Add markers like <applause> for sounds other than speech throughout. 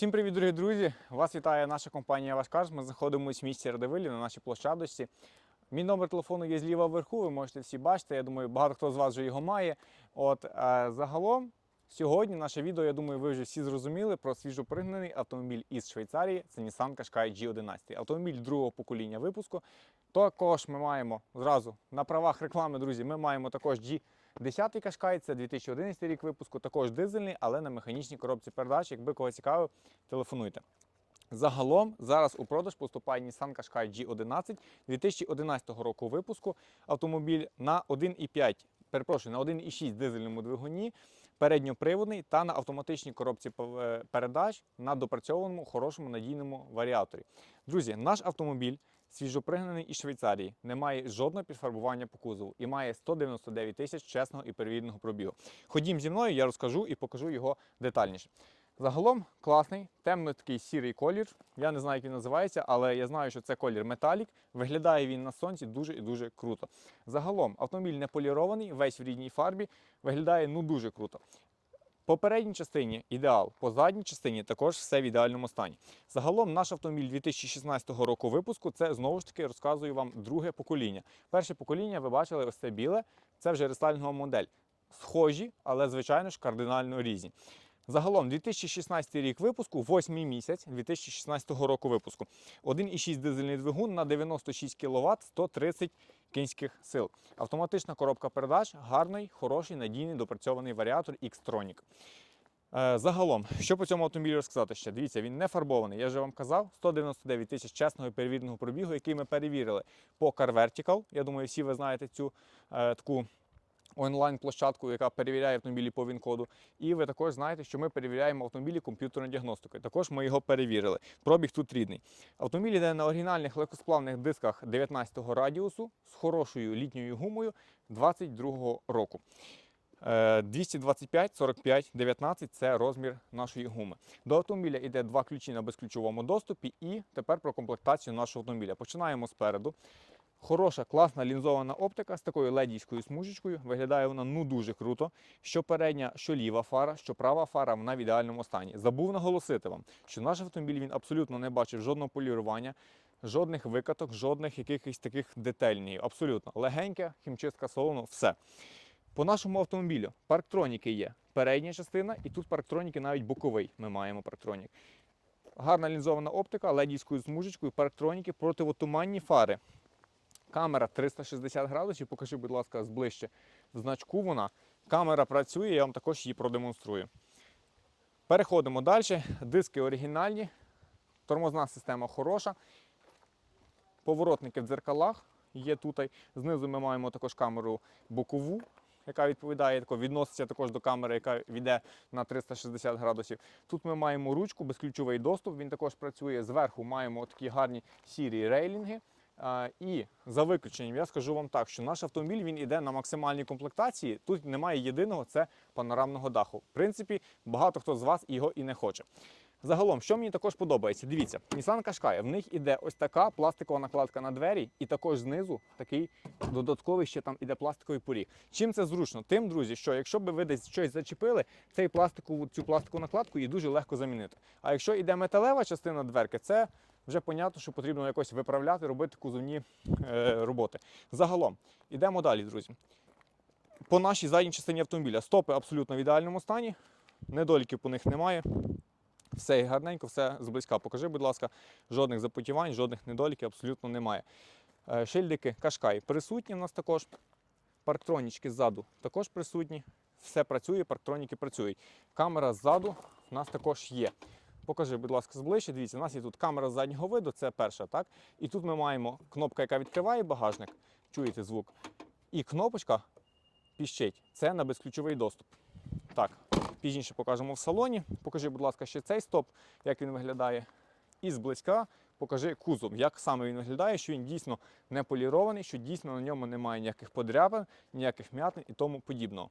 Всім привіт, дорогі друзі! Вас вітає наша компанія Вашкарс. Ми знаходимося в місті Радивилі на нашій площадочці. Мій номер телефону є зліва вверху, ви можете всі бачити. Я думаю, багато хто з вас вже його має. От а загалом, сьогодні наше відео, я думаю, ви вже всі зрозуміли про свіжопригнаний автомобіль із Швейцарії. Це Nissan Qashqai G11. Автомобіль другого покоління випуску. Також ми маємо зразу на правах реклами, друзі, ми маємо також G11. Десятий кашкай це 2011 рік випуску, також дизельний, але на механічній коробці передач. Якби кого цікавив, телефонуйте. Загалом зараз у продаж поступає Nissan Qashqai G11 2011 року випуску. Автомобіль на 1,5, перепрошую, на 1,6 дизельному двигуні, передньоприводний та на автоматичній коробці е, передач на допрацьованому хорошому надійному варіаторі. Друзі, наш автомобіль свіжопригнаний із Швейцарії, не має жодного підфарбування по кузову і має 199 тисяч чесного і перевіреного пробігу. Ходім зі мною, я розкажу і покажу його детальніше. Загалом класний, темно такий сірий колір. Я не знаю, як він називається, але я знаю, що це колір металік. Виглядає він на сонці дуже і дуже круто. Загалом автомобіль не полірований, весь в рідній фарбі, виглядає ну дуже круто. По передній частині ідеал, по задній частині також все в ідеальному стані. Загалом наш автомобіль 2016 року випуску це знову ж таки розказую вам друге покоління. Перше покоління ви бачили ось це біле, це вже рестайлінгова модель. Схожі, але звичайно ж кардинально різні. Загалом 2016 рік випуску, 8 місяць 2016 року випуску. 1,6 дизельний двигун на 96 кВт, 130 кінських сил. Автоматична коробка передач, гарний, хороший, надійний, допрацьований варіатор X-Tronic. Е, Загалом, що по цьому автомобілю розказати ще? Дивіться, він не фарбований. Я вже вам казав, 199 тисяч чесного і перевіреного пробігу, який ми перевірили по Car Vertical. Я думаю, всі ви знаєте цю е, таку онлайн-площадку, яка перевіряє автомобілі по ВІН-коду. І ви також знаєте, що ми перевіряємо автомобілі комп'ютерною діагностикою. Також ми його перевірили. Пробіг тут рідний. Автомобіль йде на оригінальних легкосплавних дисках 19-го радіусу з хорошою літньою гумою 22-го року. Е, 225, 45, 19 це розмір нашої гуми. До автомобіля йде два ключі на безключовому доступі. І тепер про комплектацію нашого автомобіля. Починаємо спереду. Хороша, класна лінзована оптика з такою ледійською смужечкою. Виглядає вона ну дуже круто. Що передня, що ліва фара, що права фара, вона в ідеальному стані. Забув наголосити вам, що наш автомобіль він абсолютно не бачив жодного полірування, жодних викаток, жодних якихось таких детальних. Абсолютно легенька, хімчистка салону, все. По нашому автомобілю парктроніки є. Передня частина, і тут парктроніки навіть боковий. Ми маємо парктронік. Гарна лінзована оптика, ледійською смужечкою, парктроніки, противотуманні фари. Камера 360 градусів, покажи, будь ласка, зближче в значку вона. Камера працює, я вам також її продемонструю. Переходимо далі. Диски оригінальні, тормозна система хороша. Поворотники в дзеркалах є тут. Знизу ми маємо також камеру бокову, яка відповідає, відноситься також до камери, яка йде на 360 градусів. Тут ми маємо ручку, безключовий доступ, він також працює. Зверху маємо такі гарні сірі рейлінги. І за виключенням я скажу вам так, що наш автомобіль він іде на максимальній комплектації. Тут немає єдиного це панорамного даху. В принципі, багато хто з вас його і не хоче. Загалом, що мені також подобається, дивіться, Nissan Qashqai, в них іде ось така пластикова накладка на двері, і також знизу такий додатковий ще там іде пластиковий поріг. Чим це зручно? Тим, друзі, що якщо б ви десь щось зачепили, цей пластикову, цю пластикову накладку її дуже легко замінити. А якщо йде металева частина дверки, це вже понятно, що потрібно якось виправляти, робити кузовні е, роботи. Загалом, ідемо далі, друзі. По нашій задній частині автомобіля стопи абсолютно в ідеальному стані, недоліків по них немає. Все гарненько, все зблизька. Покажи, будь ласка, жодних запотівань, жодних недоліків абсолютно немає. Е, Шильдики Кашкай присутні в нас також. Парктронічки ззаду також присутні. Все працює, парктроніки працюють. Камера ззаду в нас також є. Покажи, будь ласка, зближче. Дивіться, у нас є тут камера заднього виду, це перша, так? І тут ми маємо кнопка, яка відкриває багажник. Чуєте звук? І кнопочка піщить. Це на безключовий доступ. Так, пізніше покажемо в салоні. Покажи, будь ласка, ще цей стоп, як він виглядає. І зблизька покажи кузов, як саме він виглядає, що він дійсно не полірований, що дійсно на ньому немає ніяких подряпин, ніяких м'ятин і тому подібного.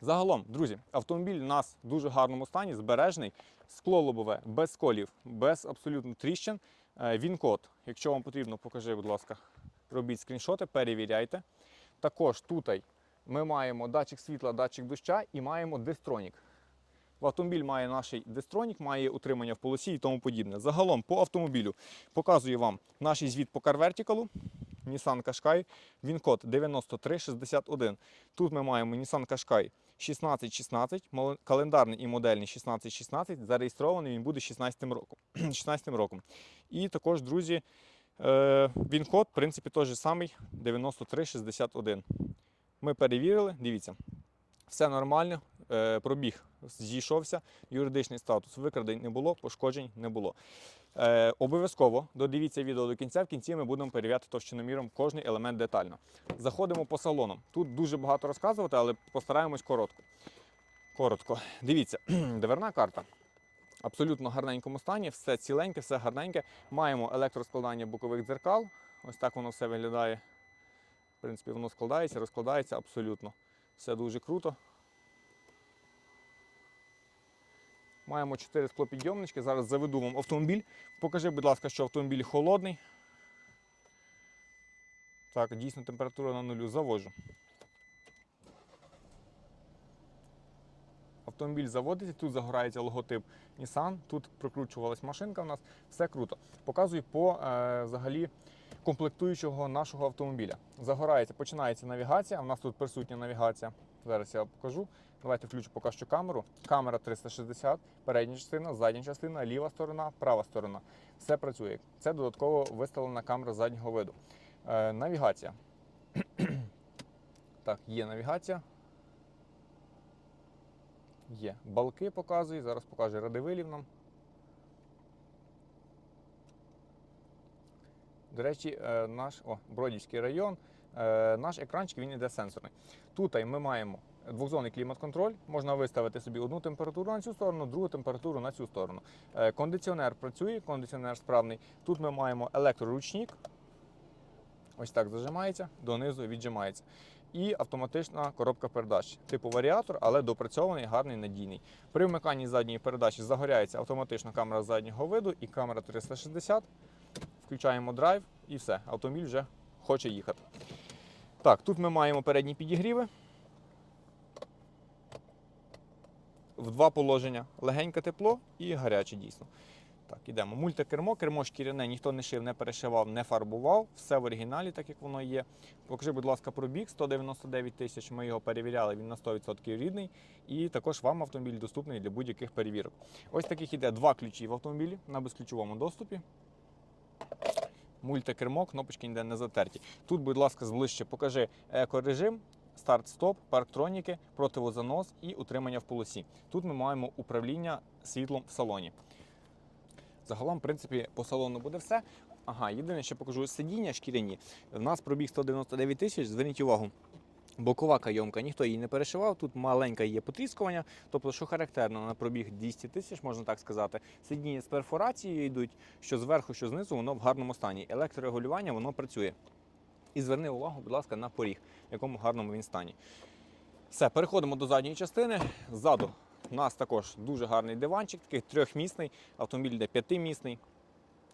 Загалом, друзі, автомобіль у нас в дуже гарному стані, збережений, скло лобове, без сколів, без абсолютно тріщин. Е, Він-код, якщо вам потрібно, покажи, будь ласка, робіть скріншоти, перевіряйте. Також тут ми маємо датчик світла, датчик доща і маємо дистронік. В автомобіль має наш дистронік, має утримання в полосі і тому подібне. Загалом по автомобілю показую вам наш звіт по Car Nissan Qashqai, він код 9361. Тут ми маємо Nissan Qashqai 1616, мол- календарний і модельний 1616, зареєстрований він буде 16 роком. <clears throat> 16 роком. І також, друзі, е, він код, в принципі, той же самий 9361. Ми перевірили, дивіться, все нормально, е, пробіг зійшовся, юридичний статус викрадень не було, пошкоджень не було. Е, обов'язково додивіться відео до кінця. В кінці ми будемо перевіряти товщиноміром кожний елемент детально. Заходимо по салону. Тут дуже багато розказувати, але постараємось коротко. Коротко. Дивіться, <clears throat> дверна карта. Абсолютно гарненькому стані, все ціленьке, все гарненьке. Маємо електроскладання бокових дзеркал. Ось так воно все виглядає. В принципі, воно складається, розкладається абсолютно. Все дуже круто. Маємо 4 склопідйомнички. Зараз заведу вам автомобіль. Покажи, будь ласка, що автомобіль холодний. Так, дійсно температура на нулю заводжу. Автомобіль заводиться, тут загорається логотип Nissan, тут прокручувалась машинка у нас, все круто. Показую по е, взагалі комплектуючого нашого автомобіля. Загорається, починається навігація. У нас тут присутня навігація. Зараз я покажу. Давайте включу поки що камеру. Камера 360, передня частина, задня частина, ліва сторона, права сторона. Все працює. Це додатково виставлена камера заднього виду. Е, навігація. <clears throat> так, є навігація. Є. Балки показує, зараз покаже Радивилів нам. До речі, е, наш о, Бродівський район, е, наш екранчик він іде сенсорний. Тут ми маємо двохзонний клімат-контроль. Можна виставити собі одну температуру на цю сторону, другу температуру на цю сторону. Е, Кондиціонер працює, кондиціонер справний. Тут ми маємо електроручник. Ось так зажимається, донизу віджимається. І автоматична коробка передач. Типу варіатор, але допрацьований, гарний, надійний. При вмиканні задньої передачі загоряється автоматично камера заднього виду і камера 360. Включаємо драйв і все. Автомобіль вже хоче їхати. Так, тут ми маємо передні підігріви. В два положення: легеньке тепло і гаряче дійсно. Так, ідемо. Мультикермо, кермо шкіряне, ніхто не шив, не перешивав, не фарбував. Все в оригіналі, так як воно є. Покажи, будь ласка, пробіг 199 тисяч. Ми його перевіряли, він на 100% рідний. І також вам автомобіль доступний для будь-яких перевірок. Ось таких іде два ключі в автомобілі на безключовому доступі. Мультикермо, кнопочки ніде не затерті. Тут, будь ласка, зближче покажи екорежим, старт-стоп, парктроніки, противозанос і утримання в полосі. Тут ми маємо управління світлом в салоні. Загалом, в принципі, по салону буде все. Ага, єдине, що покажу сидіння шкіряні. У нас пробіг 199 тисяч. Зверніть увагу. Бокова кайомка, ніхто її не перешивав. Тут маленьке є потріскування. Тобто, що характерно на пробіг 200 тисяч, можна так сказати. Сидіння з перфорацією йдуть, що зверху, що знизу, воно в гарному стані. Електрорегулювання воно працює. І зверни увагу, будь ласка, на поріг, в якому гарному він стані. Все, переходимо до задньої частини. Ззаду у нас також дуже гарний диванчик, такий трьохмісний. Автомобіль йде п'ятимісний.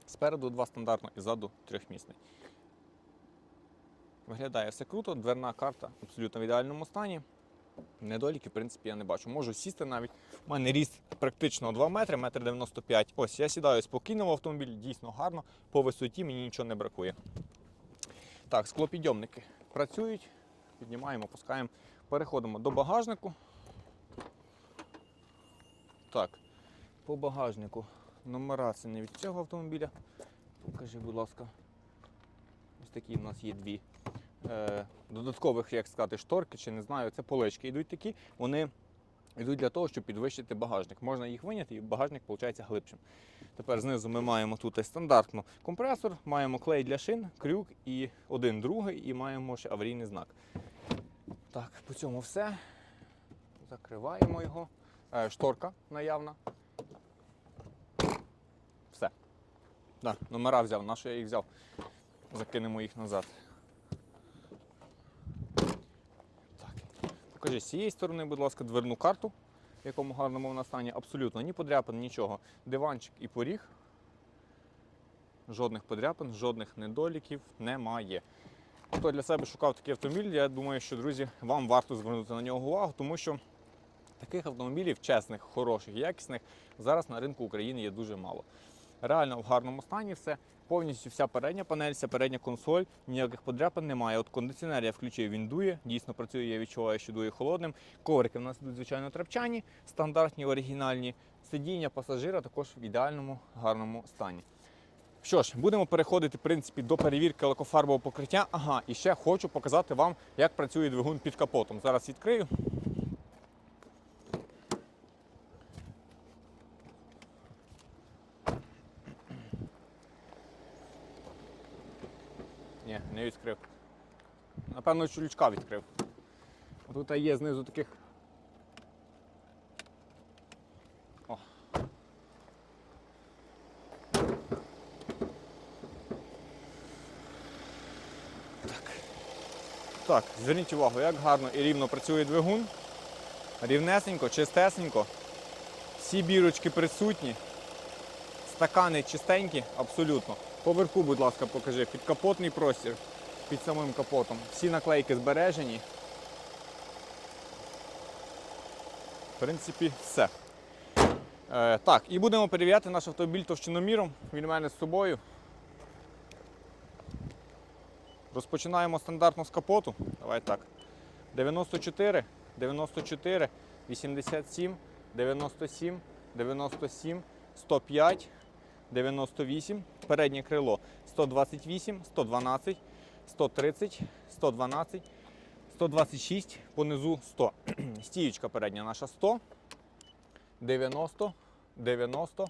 Спереду два стандартно і ззаду трьохмісний. Виглядає все круто, дверна карта абсолютно в ідеальному стані. Недоліки, в принципі, я не бачу. Можу сісти навіть. У мене ріст практично 2 метри, метр 95. Ось я сідаю спокійно в автомобіль, дійсно гарно. По висоті мені нічого не бракує. Так, склопідйомники працюють. Піднімаємо, опускаємо. Переходимо до багажнику. Так, по багажнику номера це не від цього автомобіля. Покажи, будь ласка. Ось такі в нас є дві е, додаткових, як сказати, шторки, чи не знаю, це полички йдуть такі. Вони йдуть для того, щоб підвищити багажник. Можна їх виняти, і багажник виходить глибшим. Тепер знизу ми маємо тут стандартно компресор, маємо клей для шин, крюк і один другий, і маємо ще аварійний знак. Так, по цьому все. Закриваємо його. Е, шторка наявна. Все. Да, номера взяв, на що я їх взяв. Закинемо їх назад. Покажи з цієї сторони, будь ласка, дверну карту, в якому гарному вона стані. Абсолютно ні подряпин, нічого. Диванчик і поріг. Жодних подряпин, жодних недоліків немає. Хто для себе шукав такий автомобіль, я думаю, що, друзі, вам варто звернути на нього увагу, тому що Таких автомобілів, чесних, хороших, якісних, зараз на ринку України є дуже мало. Реально в гарному стані все. Повністю вся передня панель, вся передня консоль, ніяких подряпин немає. От кондиціонер я включив, він дує, дійсно працює, я відчуваю, що дує холодним. Коврики в нас йдуть, звичайно, трапчані, стандартні, оригінальні. Сидіння пасажира також в ідеальному гарному стані. Що ж, будемо переходити в принципі, до перевірки лакофарбового покриття. Ага, і ще хочу показати вам, як працює двигун під капотом. Зараз відкрию. Ні, не відкрив. Напевно, чулючка відкрив. Тут є знизу таких. О. Так. Так, зверніть увагу, як гарно і рівно працює двигун. Рівнесенько, чистесенько. Всі бірочки присутні. Стакани чистенькі, абсолютно. Поверху, будь ласка, покажи. Підкапотний простір під самим капотом. Всі наклейки збережені. В принципі, все. Е, так, і будемо перевіряти наш автомобіль товщиноміром. Він у мене з собою. Розпочинаємо стандартно з капоту. Давай так. 94, 94, 87, 97, 97, 105, 98, переднє крило 128, 112, 130, 112, 126, понизу 100. <clears throat> Стіючка передня наша 100, 90, 90,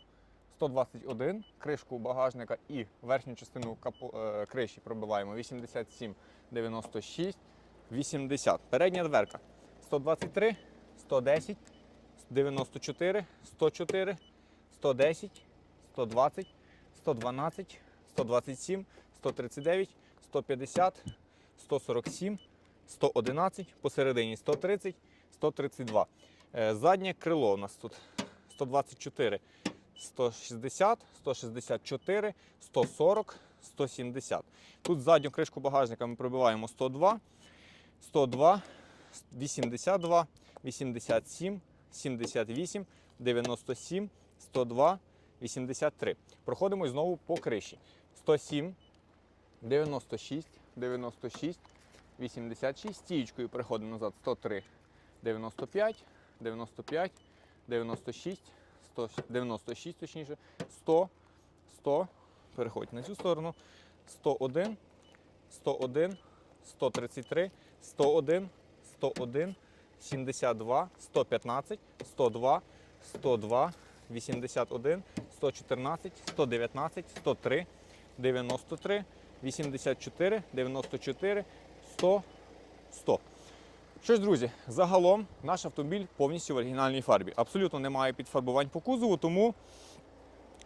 121, кришку багажника і верхню частину капо, е, криші пробиваємо 87, 96, 80. Передня дверка 123, 110, 94, 104, 110, 120, 112, 127, 139, 150, 147, 111, посередині 130, 132. Е, Заднє крило у нас тут 124, 160, 164, 140, 170. Тут задню кришку багажника ми пробиваємо 102, 102, 82, 87, 78, 97, 102, 83. Проходимо знову по криші. 107, 96, 96, 86. Стієчкою переходимо назад 103, 95, 95, 96, 100, 96 точніше, 100, 100. Переходь на цю сторону. 101, 101, 133, 101, 101, 72, 115, 102, 102, 81, 114, 119, 103, 93, 84, 94, 100, 100. Що ж, друзі, загалом наш автомобіль повністю в оригінальній фарбі. Абсолютно немає підфарбувань по кузову, тому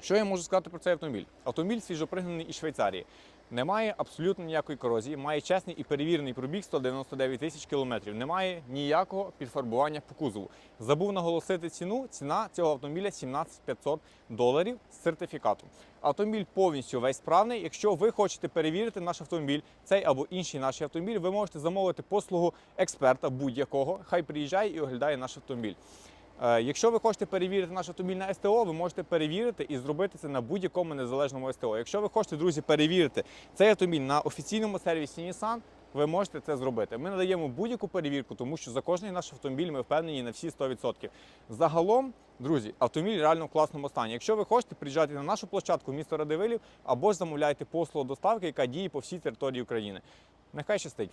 що я можу сказати про цей автомобіль? Автомобіль свіжопригнаний із Швейцарії. Немає абсолютно ніякої корозії, має чесний і перевірений пробіг 199 тисяч кілометрів. Немає ніякого підфарбування по кузову. Забув наголосити ціну. Ціна цього автомобіля 17 500 доларів з сертифікатом. Автомобіль повністю весь справний. Якщо ви хочете перевірити наш автомобіль, цей або інший наш автомобіль, ви можете замовити послугу експерта будь-якого. Хай приїжджає і оглядає наш автомобіль. Е, Якщо ви хочете перевірити наш автомобіль на СТО, ви можете перевірити і зробити це на будь-якому незалежному СТО. Якщо ви хочете, друзі, перевірити цей автомобіль на офіційному сервісі Nissan, ви можете це зробити. Ми надаємо будь-яку перевірку, тому що за кожний наш автомобіль ми впевнені на всі 100%. Загалом, друзі, автомобіль реально в класному стані. Якщо ви хочете, приїжджайте на нашу площадку місто Радивилів або ж замовляйте послугу доставки, яка діє по всій території України. Нехай щастить!